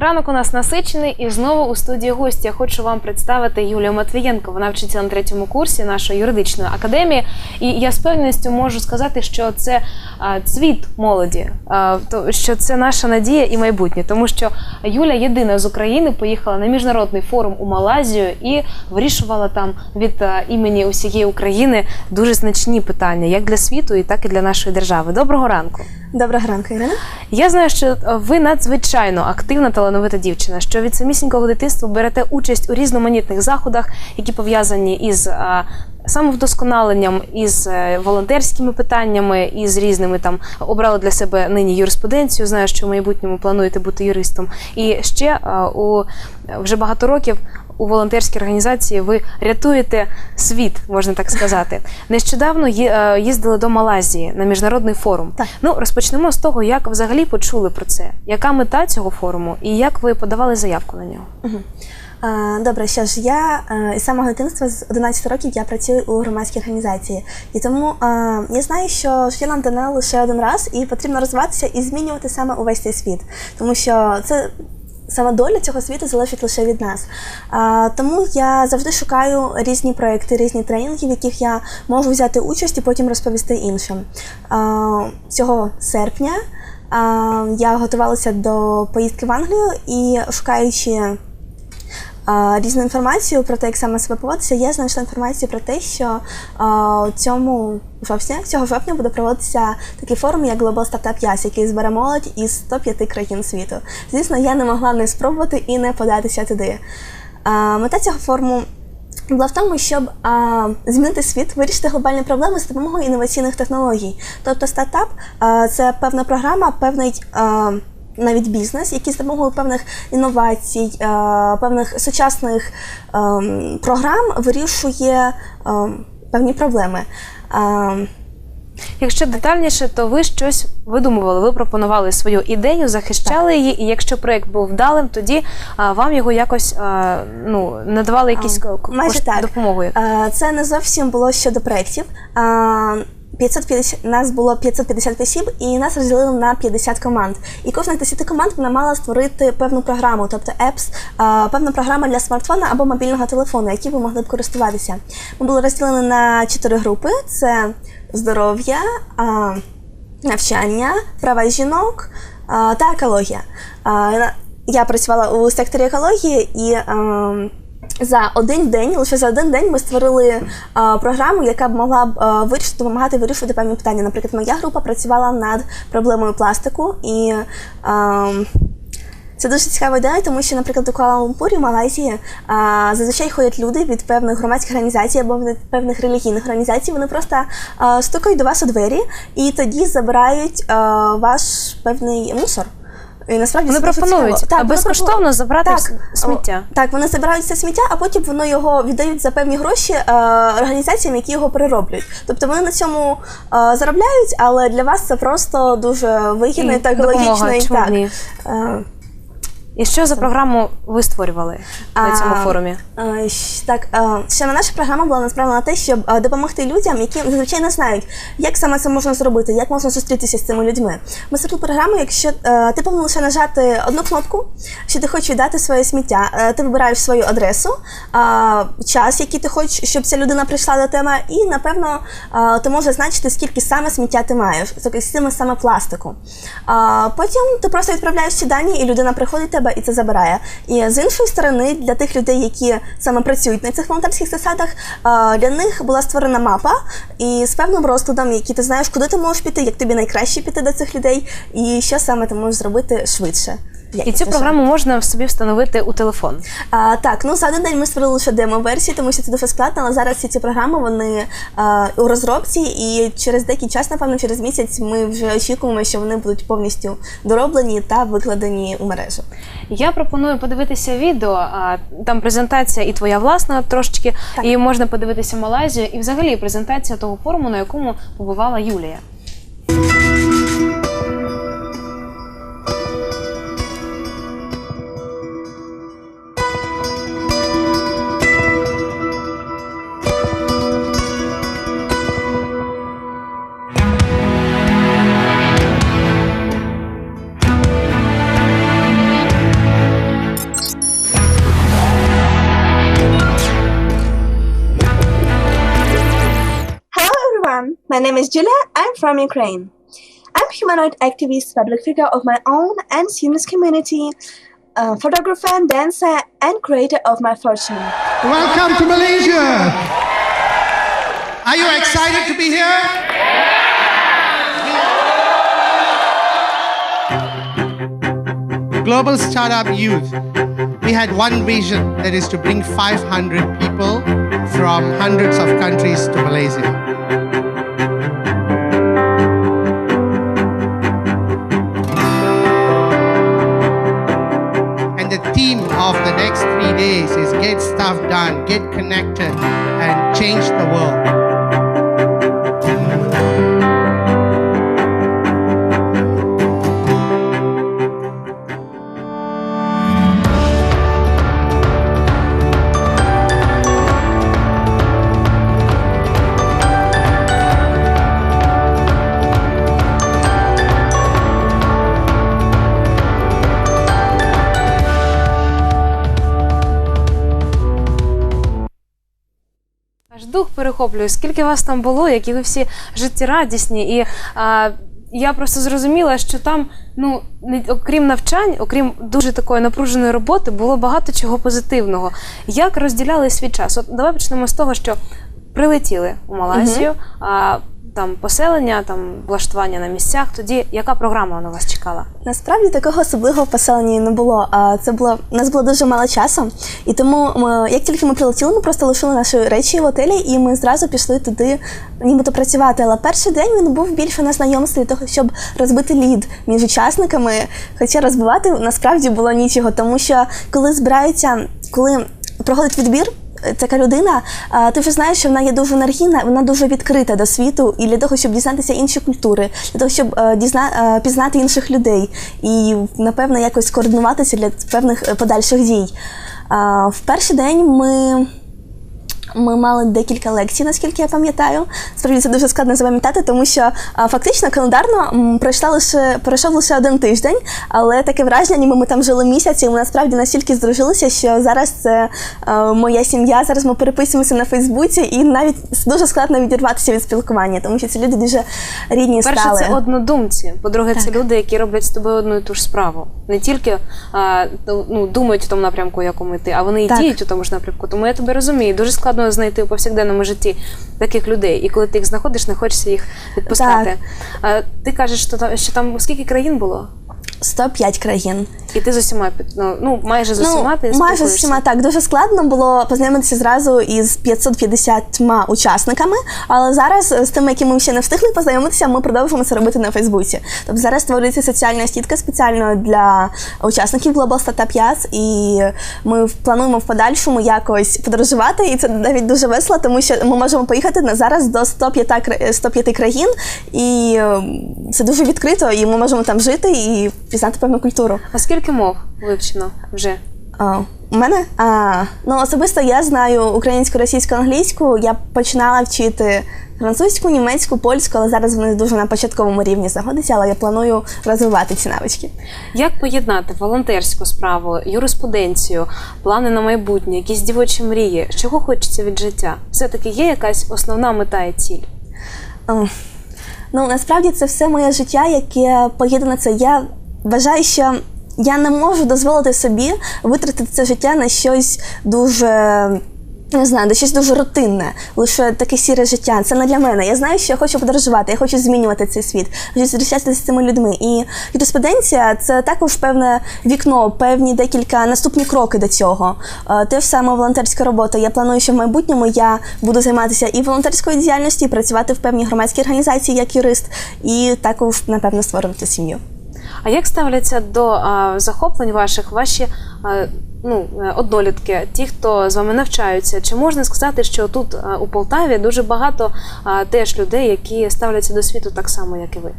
Ранок у нас насичений і знову у студії гості. Я хочу вам представити Юлію Матвієнко. Вона вчиться на третьому курсі нашої юридичної академії. І я з певністю можу сказати, що це а, цвіт молоді, а, то що це наша надія і майбутнє, тому що Юля єдина з України поїхала на міжнародний форум у Малайзію і вирішувала там від а, імені усієї України дуже значні питання, як для світу, і так і для нашої держави. Доброго ранку. Доброго ранку, Ірина. Я знаю, що ви надзвичайно активна талановита дівчина, що від самісінького дитинства берете участь у різноманітних заходах, які пов'язані із самовдосконаленням, із е, волонтерськими питаннями, із різними там обрали для себе нині юриспруденцію. Знаю, що в майбутньому плануєте бути юристом. І ще у вже багато років. У волонтерській організації ви рятуєте світ, можна так сказати. Нещодавно е, їздили до Малайзії на міжнародний форум. Так. Ну розпочнемо з того, як взагалі почули про це. Яка мета цього форуму і як ви подавали заявку на нього? Е, Добре, що ж, я е, із самого дитинства з 11 років я працюю у громадській організації. І тому е, я знаю, що життя нам дане лише один раз, і потрібно розвиватися і змінювати саме увесь цей світ. Тому що це саме доля цього світу залежить лише від нас. А, тому я завжди шукаю різні проекти, різні тренінги, в яких я можу взяти участь і потім розповісти іншим. А, Цього серпня а, я готувалася до поїздки в Англію і шукаючи різну інформацію про те, як саме себе поводитися, я знайшла інформацію про те, що у цьому жовтня, цього жовтня буде проводитися такий форум, як Global Startup Yes, який збере молодь із 105 країн світу. Звісно, я не могла не спробувати і не податися туди. Мета цього форуму була в тому, щоб а, змінити світ, вирішити глобальні проблеми з допомогою інноваційних технологій. Тобто стартап а, це певна програма, певний. А, навіть бізнес, який з допомогою певних інновацій, е, певних сучасних ем, програм вирішує ем, певні проблеми. Ем, Якщо детальніше, то ви щось видумували, ви пропонували свою ідею, захищали її, і якщо проект був вдалим, тоді а, вам його якось а, ну надавали якісь ко- ко- майже так. допомогу. Е, Це не зовсім було щодо проєктів. Е, 550, нас було 550 осіб, і нас розділили на 50 команд. І кожна з 10 команд вона мала створити певну програму, тобто apps, певна програма для смартфона або мобільного телефону, які ви могли б користуватися. Ми були розділені на 4 групи: це здоров'я, навчання, права жінок та екологія. Я працювала у секторі екології і. Е, за один день, лише за один день ми створили а, програму, яка б могла б а, вирішити, допомагати вирішувати певні питання. Наприклад, моя група працювала над проблемою пластику, і а, це дуже цікава ідея, тому що, наприклад, у Куала-Лумпурі, Малайзії, а, зазвичай ходять люди від певних громадських організацій або від певних релігійних організацій. Вони просто а, стукають до вас у двері і тоді забирають а, ваш певний мусор. І насправді Вони пропонують. Так, вони безкоштовно пропонують. забрати Так, сміття. о, Так, вони забирають це сміття, а потім воно його віддають за певні гроші е, організаціям, які його перероблюють. Тобто вони на цьому е, заробляють, але для вас це просто дуже вигідно і, так логічно. І, так. І що за програму ви створювали на цьому А, форумі? Е, щ- Так, е, саме наша програма була насправді на те, щоб е, допомогти людям, які зазвичай не знають, як саме це можна зробити, як можна зустрітися з цими людьми. Ми створили програму, якщо е, ти повинен лише нажати одну кнопку, що ти хочеш віддати своє сміття. Е, Ти вибираєш свою адресу, е, час, який ти хочеш, щоб ця людина прийшла до тебе, і напевно е, ти можеш зазначити, скільки саме сміття ти маєш, скільки саме пластику. Потім ти просто відправляєш ці дані, і людина приходить до тебе і це забирає. І з іншої сторони, для тих людей, які саме працюють на цих волонтерських засадах, для них була створена мапа і з певним розкладом, який ти знаєш, куди ти можеш піти, як тобі найкраще піти до цих людей, і що саме ти можеш зробити швидше. І цю якісніше. програму можна в собі встановити у телефон. А, так, ну за один день ми створили лише демо-версії, тому що це дуже складно, але зараз всі ці програми вони а, у розробці, і через деякий час, напевно, через місяць, ми вже очікуємо, що вони будуть повністю дороблені та викладені у мережу. Я пропоную подивитися відео. а, Там презентація і твоя власна трошечки, Так. і можна подивитися Малайзію, і взагалі презентація того форуму, на якому побувала Юлія. Name is Julia. I'm from Ukraine. I'm a humanoid activist, public figure of my own and seamless community, uh, photographer, dancer, and creator of my fortune. Welcome to Malaysia. Are you excited to be here? Global Startup Youth. We had one vision that is to bring 500 people from hundreds of countries to Malaysia. Get connected, дух. Скільки вас там було, які ви всі життєрадісні. І а, я просто зрозуміла, що там, ну, окрім навчань, окрім дуже такої напруженої роботи, було багато чого позитивного. Як розділяли свій час? От давай почнемо з того, що прилетіли у Малайзію, а, там поселення, там влаштування на місцях. Тоді яка програма на вас чекала? Насправді такого особливого поселення не було. А це було у нас було дуже мало часу, і тому ми, як тільки ми прилетіли, ми просто лишили наші речі в готелі, і ми зразу пішли туди, нібито працювати. Але перший день він був більше на знайомстві того, щоб розбити лід між учасниками. Хоча розбивати насправді було нічого, тому що коли збираються, коли проходить відбір. Така людина, ти вже знаєш, що вона є дуже енергійна, вона дуже відкрита до світу і для того, щоб дізнатися інші культури, для того, щоб е, дізна, е, пізнати інших людей і, напевно, якось координуватися для певних е, подальших дій. В перший день ми. Ми мали декілька лекцій, наскільки я пам'ятаю. Справді це дуже складно запам'ятати, тому що а, фактично календарно м, пройшла лише пройшов лише один тиждень, але таке враження, ніби ми там жили місяць, і ми насправді настільки здружилися, що зараз це е, моя сім'я. Зараз ми переписуємося на Фейсбуці, і навіть дуже складно відірватися від спілкування, тому що ці люди дуже рідні Перше, стали. це однодумці. По-друге, це люди, які роблять з тобою одну і ту ж справу. Не тільки а, ну, думають в тому напрямку, якому йти, а вони і Так. діють у тому ж напрямку. Тому я тебе розумію. Дуже складно знайти у повсякденному житті таких людей. І коли ти їх знаходиш, не хочеться їх відпускати. А, ти кажеш, що там, що там скільки країн було? 105 країн. І ти з усіма ну, ну майже з усіма ти Ну, майже з усіма так. Дуже складно було познайомитися зразу із 550 учасниками, але зараз е, з тими, які ми ще не встигли познайомитися, ми продовжуємо це робити на Фейсбуці. Тобто зараз створюється соціальна сітка спеціально для учасників Global Startup Yachts, і ми плануємо в подальшому якось подорожувати, і це навіть дуже весело, тому що ми можемо поїхати на зараз до 105, кра- 105 країн, і е, це дуже відкрито, і ми можемо там жити і пізнати певну культуру. А скільки мов вивчено вже? А, у мене? А, ну, особисто я знаю українську, російську, англійську. Я починала вчити французьку, німецьку, польську, але зараз вони дуже на початковому рівні знаходяться, але я планую розвивати ці навички. Як поєднати волонтерську справу, юриспруденцію, плани на майбутнє, якісь дівочі мрії? Чого хочеться від життя? Все-таки є якась основна мета і ціль? А, Ну, насправді це все моє життя, яке поєднане це. Я вважаю, що я не можу дозволити собі витратити це життя на щось дуже. Не знаю, на щось дуже рутинне, лише таке сіре життя. Це не для мене. Я знаю, що я хочу подорожувати, я хочу змінювати цей світ, хочу зустрічатися з цими людьми. І юриспруденція – це також певне вікно, певні декілька наступні кроки до цього. Е, Те ж саме волонтерська робота. Я планую, що в майбутньому я буду займатися і волонтерською діяльністю, і працювати в певній громадській організації як юрист, і також, напевно, створювати сім'ю. А як ставляться до а, захоплень ваших ваші а, ну, е, однолітки, ті, хто з вами навчаються? Чи можна сказати, що тут а, у Полтаві дуже багато а, теж людей, які ставляться до світу так само, як і ви?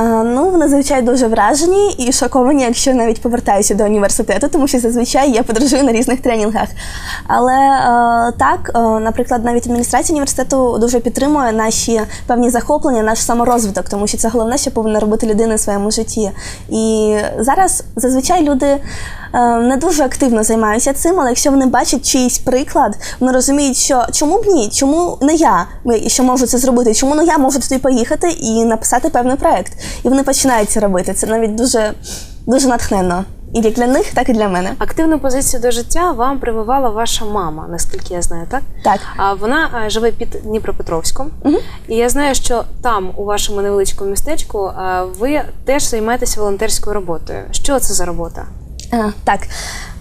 Е, Ну, вони зазвичай дуже вражені і шоковані, якщо навіть повертаюся до університету, тому що зазвичай я подорожую на різних тренінгах. Але е, так, е, наприклад, навіть адміністрація університету дуже підтримує наші певні захоплення, наш саморозвиток, тому що це головне, що повинна робити людина в своєму житті. І зараз зазвичай люди не дуже активно займаються цим, але якщо вони бачать чийсь приклад, вони розуміють, що чому б ні, чому не я що можу це зробити, чому не я можу туди поїхати і написати певний проект. І вони починають це робити. Це навіть дуже, дуже натхненно. І як для них, так і для мене. Активну позицію до життя вам прививала ваша мама, наскільки я знаю, так? Так. А вона е, живе під Дніпропетровськом, і я знаю, що там, у вашому невеличкому містечку, е, ви теж займаєтеся волонтерською роботою. Що це за робота? А, так.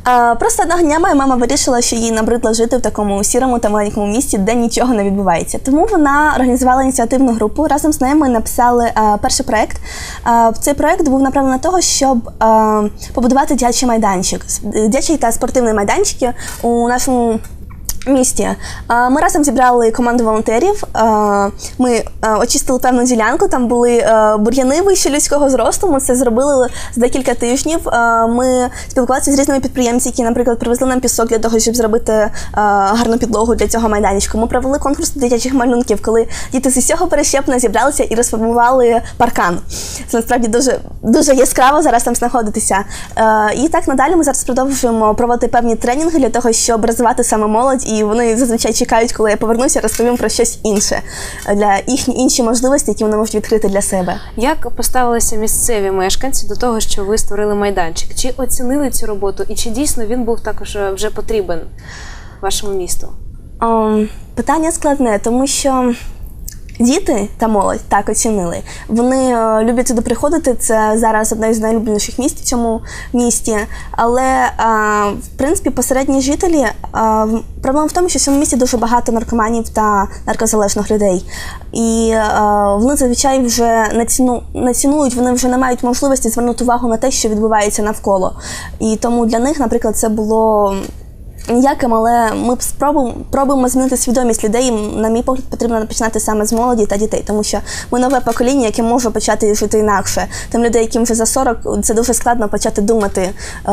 А, просто одного дня моя мама вирішила, що їй набридло жити в такому сірому та маленькому місті, де нічого не відбувається. Тому вона організувала ініціативну групу. Разом з нею ми написали а, перший проект. А, цей проект був направлений на того, щоб а, побудувати дитячий майданчик, дитячий та спортивний майданчики у нашому. Місті ми разом зібрали команду волонтерів. Ми очистили певну ділянку. Там були е, бур'яни вище людського зросту. Ми це зробили за декілька тижнів. Ми спілкувалися з різними підприємцями, які, наприклад, привезли нам пісок для того, щоб зробити гарну підлогу для цього майданчика. Ми провели конкурс дитячих малюнків, коли діти з усього перещеплення зібралися і розформували паркан. Це насправді дуже дуже яскраво зараз там знаходитися. Е, І так надалі ми зараз продовжуємо проводити певні тренінги для того, щоб розвивати саме молодь, і вони зазвичай чекають, коли я повернуся, розповім про щось інше для їхні інші можливості, які вони можуть відкрити для себе. Як поставилися місцеві мешканці до того, що ви створили майданчик? Чи оцінили цю роботу, і чи дійсно він був також е, вже потрібен вашому місту? Ем, питання складне, тому що діти та молодь так оцінили. Вони е, люблять туди приходити. Це зараз одне з найулюбленіших місць в цьому місті. Але е, в принципі посередні жителі е, проблема в тому, що в цьому місті дуже багато наркоманів та наркозалежних людей. І е, вони зазвичай вже не, ціну, не цінують, вони вже не мають можливості звернути увагу на те, що відбувається навколо. І тому для них, наприклад, це було ніяким, але ми спробуємо пробуємо змінити свідомість людей. На мій погляд, потрібно починати саме з молоді та дітей, тому що ми нове покоління, яке може почати жити інакше. Тим людей, яким вже за 40, це дуже складно почати думати е,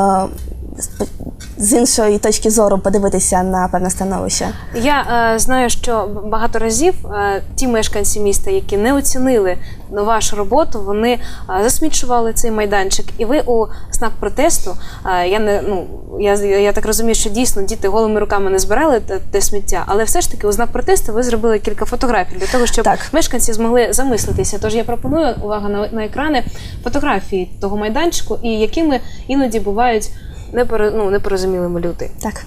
з- іншої точки зору, подивитися на певне становище. Я е, знаю, що багато разів е, ті мешканці міста, які не оцінили вашу роботу, вони е, засмічували цей майданчик. І ви у знак протесту, е, я не ну я, я так розумію, що дійсно діти голими руками не збирали те, те сміття, але все ж таки у знак протесту ви зробили кілька фотографій для того, щоб Так. мешканці змогли замислитися. Тож я пропоную увага на, на екрани фотографії того майданчику, і якими іноді бувають непоро, ну, непорозумілими люди. Так.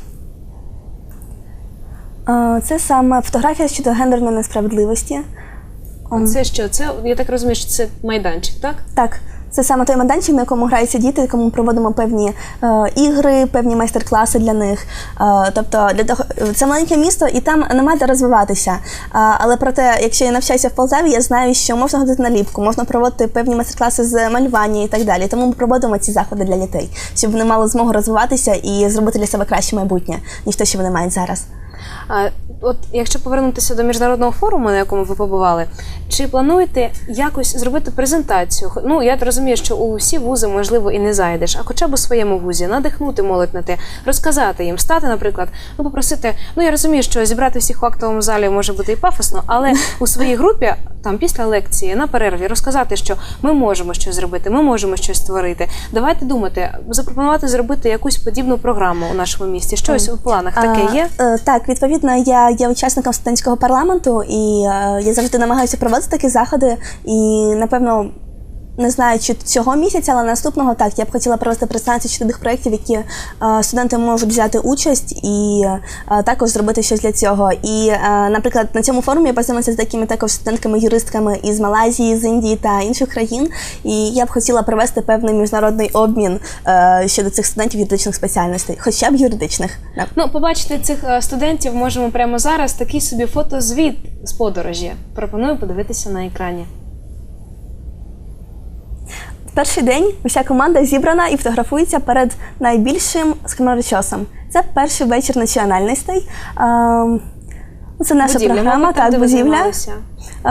Це саме фотографія щодо гендерної несправедливості. Це що? Це я так розумію, що це майданчик, так? Так, це саме той майданчик, на якому граються діти, якому проводимо певні е, ігри, певні майстер-класи для них. Е, тобто, для того це маленьке місто, і там нема де розвиватися. Е, але проте, якщо я навчаюся в Полтаві, я знаю, що можна ходити на ліпку, можна проводити певні майстер-класи з малювання і так далі. Тому ми проводимо ці заходи для дітей, щоб вони мали змогу розвиватися і зробити для себе краще майбутнє, ніж те, що вони мають зараз. От якщо повернутися до міжнародного форуму, на якому ви побували, чи плануєте якось зробити презентацію? Ну я розумію, що у всі вузи можливо і не зайдеш, а хоча б у своєму вузі надихнути молодь на те, розказати їм, стати, наприклад, ну попросити. Ну я розумію, що зібрати всіх в актовому залі може бути і пафосно, але у своїй групі там після лекції на перерві розказати, що ми можемо щось зробити, ми можемо щось створити. Давайте думати, запропонувати зробити якусь подібну програму у нашому місті. Щось у планах таке А, є. е, Так, відповідно, я є учасником студентського парламенту, і е, я завжди намагаюся проводити такі заходи. І напевно, не знаю, чи цього місяця, але наступного так я б хотіла провести презентацію тих проєктів, які е, студенти можуть взяти участь, і е, також зробити щось для цього. І, е, наприклад, на цьому форумі я познайомилася з такими також студентками-юристками із Малайзії, з Індії та інших країн. І я б хотіла провести певний міжнародний обмін е, щодо цих студентів юридичних спеціальностей, хоча б юридичних. Ну, побачити цих е, студентів можемо прямо зараз. Такий собі фотозвіт з подорожі. Пропоную подивитися на екрані. Перший день уся команда зібрана і фотографується перед найбільшим скамарочосом. Це перший вечір національностей. Це наша Будівля, програма, там, так, будівля.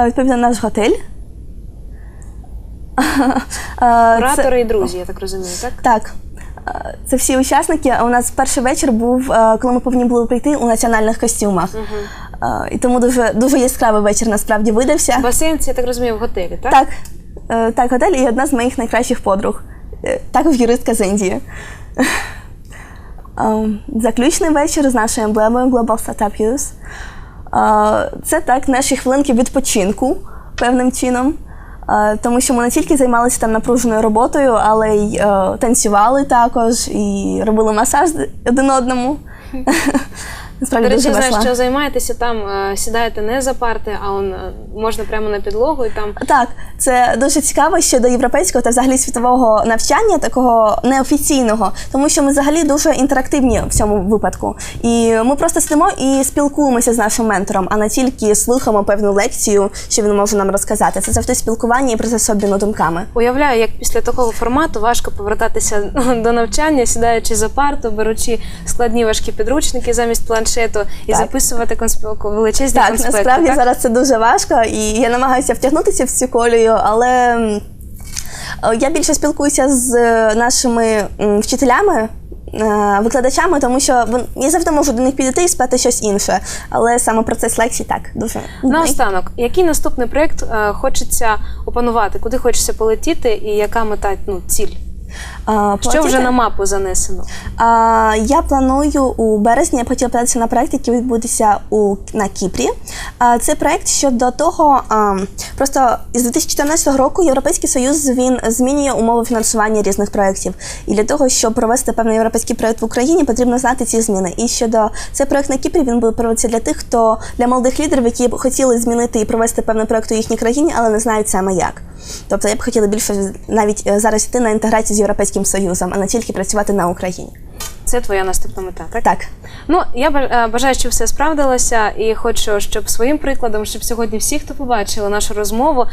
Відповідно, наш готель. Е, це- і друзі, я так розумію, так? Так. Це всі учасники. У нас перший вечір був, коли ми повинні були прийти у національних костюмах. Е, І тому дуже, дуже яскравий вечір насправді видався. Басейн, це я так розумію, в готелі, так? Так, так, готель і одна з моїх найкращих подруг. Е, Також юристка з Індії. Е, Заключний вечір з нашою емблемою Global Startup Youth. Е, Це так наші хвилинки відпочинку певним чином. Е, Тому що ми не тільки займалися там напруженою роботою, але й е, танцювали також і робили масаж один одному. Насправді До речі, дуже знаю, весело. що займаєтеся там, е, сідаєте не за парти, а он, е, можна прямо на підлогу і там. Так, це дуже цікаво щодо європейського та взагалі світового навчання, такого неофіційного, тому що ми взагалі дуже інтерактивні в цьому випадку. І ми просто сидимо і спілкуємося з нашим ментором, а не тільки слухаємо певну лекцію, що він може нам розказати. Це завжди спілкування і процес обміну думками. Уявляю, як після такого формату важко повертатися до навчання, сідаючи за парту, беручи складні важкі підручники замість планшету і Так. записувати конспілку величезні Так, конспекти. насправді так? зараз це дуже важко, і я намагаюся втягнутися в цю колію, але е, я більше спілкуюся з е, нашими вчителями. е, Викладачами, тому що я завжди можу до них підійти і спати щось інше. Але саме процес лекцій так дуже Наостанок, який наступний проєкт хочеться опанувати, куди хочеться полетіти, і яка мета ну, ціль? А, Що вже на мапу занесено? А, я планую у березні я хотіла податися на проект, який відбудеться у на Кіпрі. А, це проект щодо того, а, просто з 2014 року Європейський Союз він змінює умови фінансування різних проєктів. І для того, щоб провести певний європейський проект в Україні, потрібно знати ці зміни. І щодо цей проект на Кіпрі він буде проводитися для тих, хто для молодих лідерів, які б хотіли змінити і провести певний проект у їхній країні, але не знають саме як. Тобто я б хотіла більше навіть е, зараз йти на інтеграцію з Європейським Союзом, а не тільки працювати на Україні. Це твоя наступна мета, так? Так. Ну, я е, бажаю, щоб все справдилося, і хочу, щоб своїм прикладом, щоб сьогодні всі, хто побачили нашу розмову,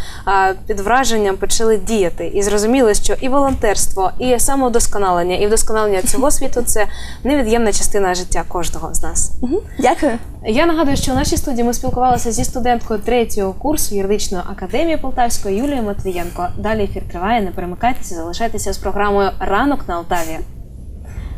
під враженням почали діяти і зрозуміли, що і волонтерство, і самовдосконалення, і вдосконалення цього світу це невід'ємна частина життя кожного з нас. Дякую. Я нагадую, що у нашій студії ми спілкувалися зі студенткою третього курсу юридичної академії Полтавської Юлією Матвієнко. Далі ефір триває. Не перемикайтеся, залишайтеся з програмою Ранок на Алтаві.